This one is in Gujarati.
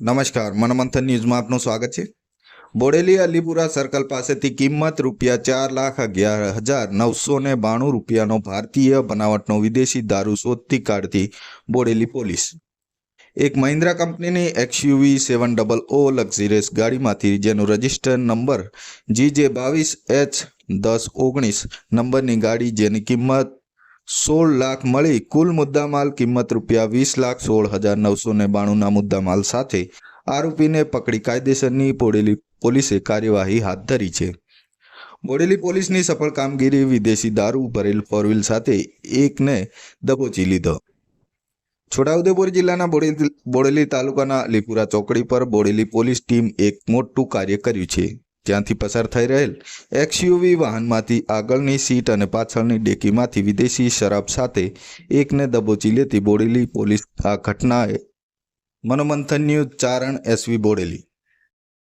નમસ્કાર, મનમંથન ન્યૂઝમાં આપનું સ્વાગત છે. બોડેલી અલીપુરા સર્કલ પાસેથી કિંમત રૂપિયા ચાર લાખ અગિયાર હજાર નવસો ને બાણું રૂપિયાનો ભારતીય બનાવટનો વિદેશી દારૂ શોધતી કાઢતી બોડેલી પોલીસ. એક મહિન્દ્રા કંપનીની XUV seven double O luxurious ગાડીમાંથી, જેનો રજિસ્ટર નંબર જી જે બાવીસ એચ દસ ઓગણીસ, નંબરની ગાડી જેની કિંમત સોળ લાખ મળી કુલ મુદ્દામાલ કિંમત રૂપિયા વીસ લાખ સોળ હજાર નવસો ને બાણુંના મુદ્દામાલ સાથે આરોપીને પકડી કાયદેસરની બોડેલી પોલીસે કાર્યવાહી હાથ ધરી છે. બોડેલી પોલીસની સફળ કામગીરી વિદેશી દારૂ, ભરેલ ફોરવ્હીલ સાથે એકને દબોચી લીધો. છોટાઉદેપુર જિલ્લાના બોડેલી બોડેલી તાલુકાના અલીપુરા ચોકડી પર બોડેલી પોલીસ ટીમ એક મોટું કાર્ય કર્યું છે. ત્યાંથી પસાર થઈ રહેલ એક્સયુવી વાહનમાંથી આગળની સીટ અને પાછળની ડેકીમાંથી વિદેશી શરાબ સાથે એકને દબોચી લેતી બોડેલી પોલીસ આ ઘટનાએ Manomanthan news Charan S V Bodeli.